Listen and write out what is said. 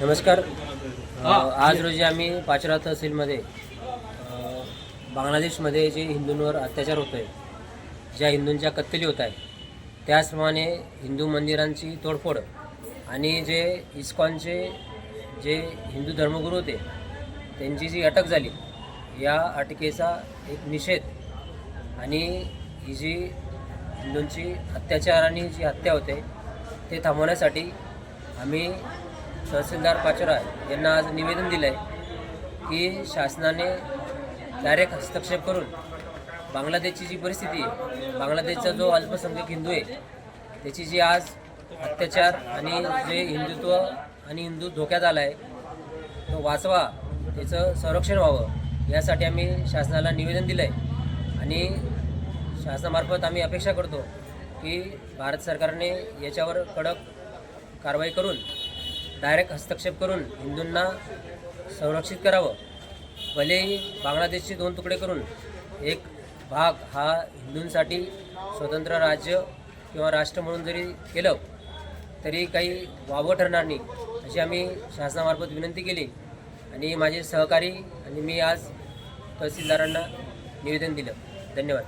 नमस्कार. आज रोजी आम्ही पाचरा तहसीलमध्ये बांगलादेशमध्ये जे हिंदूंवर अत्याचार होत आहे ज्या हिंदूंच्या कत्तली होत आहे त्याचप्रमाणे हिंदू मंदिरांची तोडफोड आणि जे इस्कॉनचे जे हिंदू धर्मगुरू होते त्यांची जी अटक झाली या अटकेचा एक निषेध आणि ही जी हिंदूंची अत्याचार आणि जी हत्या होते ते थांबवण्यासाठी आम्ही तहसीलदार पाचोरा यांना आज निवेदन दिलं आहे की शासनाने डायरेक्ट हस्तक्षेप करून बांगलादेशची जी परिस्थिती आहे बांगलादेशचा जो अल्पसंख्याक हिंदू आहे त्याची जी आज अत्याचार आणि जे हिंदुत्व आणि हिंदू धोक्यात आला आहे तो वाचवा त्याचं संरक्षण व्हावं यासाठी आम्ही शासनाला निवेदन दिलं आहे आणि शासनामार्फत आम्ही अपेक्षा करतो की भारत सरकारने याच्यावर कडक कारवाई करून डायरेक्ट हस्तक्षेप करून हिंदूंना संरक्षित करावं. भलेही बांगलादेशचे दोन तुकडे करून एक भाग हा हिंदूंसाठी स्वतंत्र राज्य किंवा राष्ट्र म्हणून जरी केलं तरी काही वावं ठरणार नाही अशी आम्ही शासनामार्फत विनंती केली आणि माझे सहकारी आणि मी आज तहसीलदारांना निवेदन दिलं. धन्यवाद.